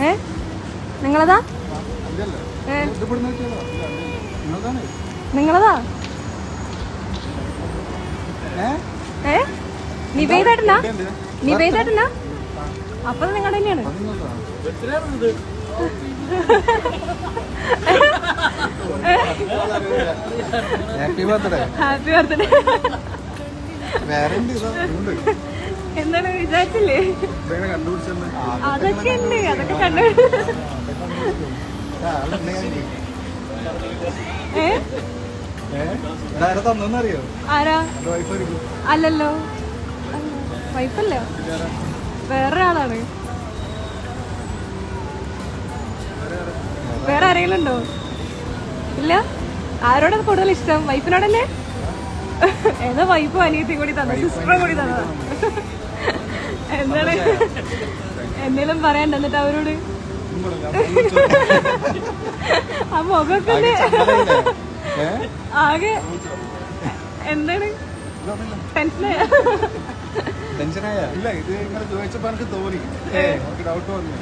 ഏ? നിങ്ങളതാ? നിങ്ങളതാ? ഏ? നിവേദേട്ടനാ നിവേദേട്ടനാ അപ്പൊ നിങ്ങളുടെ തന്നെയാണ് ഹാപ്പി ബർത്ത്ഡേ ഹാപ്പി ബർത്ത്ഡേ വേറെ ഉണ്ട്. എന്താണ് വിചാരിച്ചില്ലേ? അതൊക്കെ ഉണ്ട് അതൊക്കെ കണ്ടു അല്ലല്ലോ. വൈഫല്ല? വേറൊരാളാണ്. വേറെ ആരെങ്കിലും ഉണ്ടോ ഇല്ല? ആരോടാ കൂടുതൽ ഇഷ്ടം? വൈഫിനോടല്ലേ? ഏതോ വൈഫും അനിയത്തിയും കൂടി തന്നെ. സിസ്റ്ററും കൂടി തന്നെ എന്താണ്? എന്തെങ്കിലും പറയണ്ട എന്നിട്ട് അവരോട്? ആ മുഖൊക്കെ ആകെ എന്താണ്? ടെൻഷനായ? ടെൻഷനായ? ഇല്ല ഇത് ഇങ്ങനെ ചോദിച്ചപ്പോ എനിക്ക് തോന്നി. ഡൗട്ട് വന്നു.